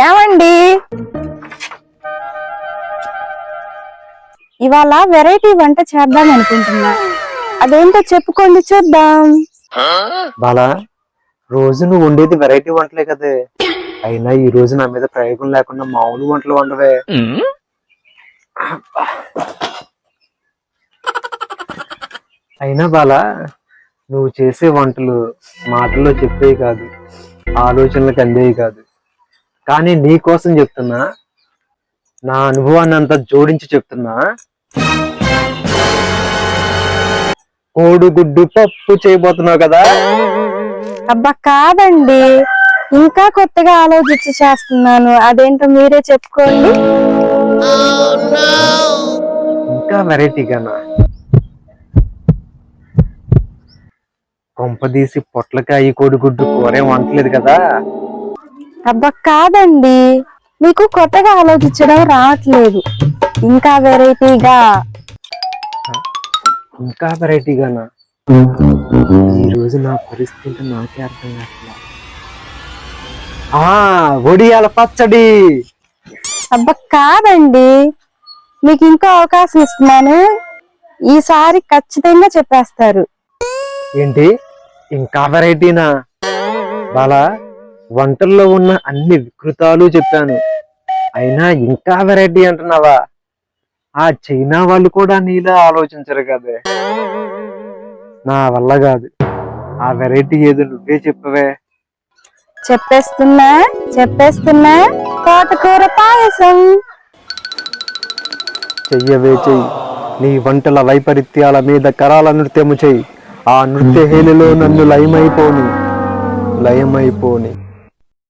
ఏమండి? ఇవాళ వెరైటీ వంట చేద్దాం అనుకుంటున్నా. అదేంటో చెప్పుకోండి చూద్దాం. బాలా రోజు నువ్వు వండేది వెరైటీ వంటలే కదే. అయినా ఈ రోజు నా మీద ప్రయోగం లేకుండా మామూలు వంటలు వండవే. అయినా బాలా నువ్వు చేసే వంటలు మాటల్లో చెప్పేవి కాదు ఆలోచనలకు అందేవి కాదు. కానీ నీ కోసం చెప్తున్నా. నా అనుభవాన్ని అంతా జోడించి చెప్తున్నా. కోడిగుడ్డు పప్పు చేయబోతున్నావు కదా. అబ్బా కాదండి. ఇంకా కొత్తగా ఆలోచించి చేస్తున్నాను. అదేంటో మీరే చెప్పుకోండి. ఇంకా వెరైటీగానా కొంపదీసి పొట్లకాయ కోడిగుడ్డు కూరే వంటలేదు కదా. అబ్బా కాదండి. మీకు కొత్తగా ఆలోచించడం రావట్లేదు. ఇంకా వెరైటీగా. ఇంకా వెరైటీగానా? ఈ రోజు నా పరిస్థితి నాకే అర్థం కావట్లేదు. ఆ ఒడియాల పచ్చడి. అబ్బా కాదండి. మీకు ఇంకో అవకాశం ఇస్తున్నాను. ఈసారి ఖచ్చితంగా చెప్పేస్తారు. ఏంటి? ఇంకా వెరైటీనా? బాలా? వంటల్లో ఉన్న అన్ని వికృతాలు చెప్పాను. అయినా ఇంకా వెరైటీ అంటున్నావా? ఆ చైనా వాళ్ళు కూడా నీలా ఆలోచించరు కదే. నా వల్ల కాదు. ఆ వెరైటీ ఏదో నువ్వే చెప్పవే. చెప్పేస్తున్నా చెప్పేస్తున్నా. తోటకూర పాయసం. చెయ్యవే చెయ్యి. నీ వంటల వైపరీత్యాల మీద కరాల నృత్యము చెయ్యి. ఆ నృత్య హేళిలో నన్ను లయమైపోని లయమైపోని.